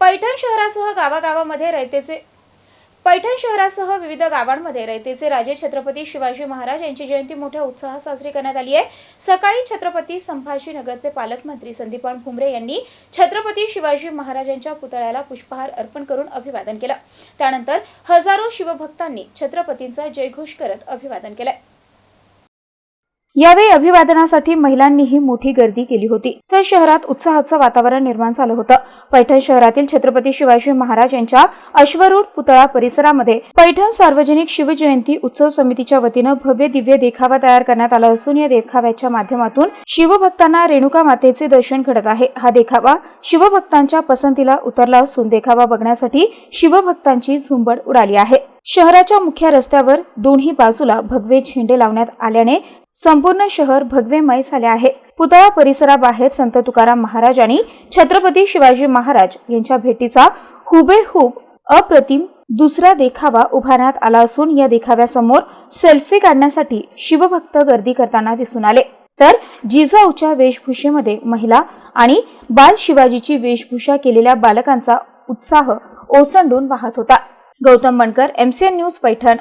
पैठण शहरासह गावागावामध्ये रयतेचे पैठण शहरासह विविध गावांमध्ये रयतेचे राजे छत्रपती शिवाजी महाराज यांची जयंती मोठ्या उत्साहात साजरी करण्यात आली आहे. सकाळी छत्रपती संभाजीनगरचे पालकमंत्री संदीपान भुमरे यांनी छत्रपती शिवाजी महाराजांच्या पुतळ्याला पुष्पहार अर्पण करून अभिवादन केलं. त्यानंतर हजारो शिवभक्तांनी छत्रपतींचा जयघोष करत अभिवादन केलं यावेळी अभिवादनासाठी महिलांनीही मोठी गर्दी केली होती. तर शहरात उत्साहाचं वातावरण निर्माण झालं होतं. पैठण शहरातील छत्रपती शिवाजी महाराज यांच्या अश्वरूढ पुतळा परिसरामध्ये पैठण सार्वजनिक शिवजयंती उत्सव समितीच्या वतीनं भव्य दिव्य देखावा तयार करण्यात आला असून या देखाव्याच्या माध्यमातून शिवभक्तांना रेणुका मातेचे दर्शन घडत आहे. हा देखावा शिवभक्तांच्या पसंतीला उतरला असून देखावा बघण्यासाठी शिवभक्तांची झुंबड उडाली आहे. शहराच्या मुख्य रस्त्यावर दोन्ही बाजूला भगवे झेंडे लावण्यात आल्याने संपूर्ण शहर भगवेमय झाले आहे. पुतळा परिसराबाहेर संत तुकाराम महाराज आणि छत्रपती शिवाजी महाराज यांच्या भेटीचा हुबेहूब अप्रतिम दुसरा देखावा उभारण्यात आला असून या देखाव्यासमोर सेल्फी काढण्यासाठी शिवभक्त गर्दी करताना दिसून आले. तर जिजाऊच्या वेशभूषेमध्ये महिला आणि बाल शिवाजीची वेशभूषा केलेल्या बालकांचा उत्साह ओसंडून वाहत होता. Gautam Bankar MCN news Paithan.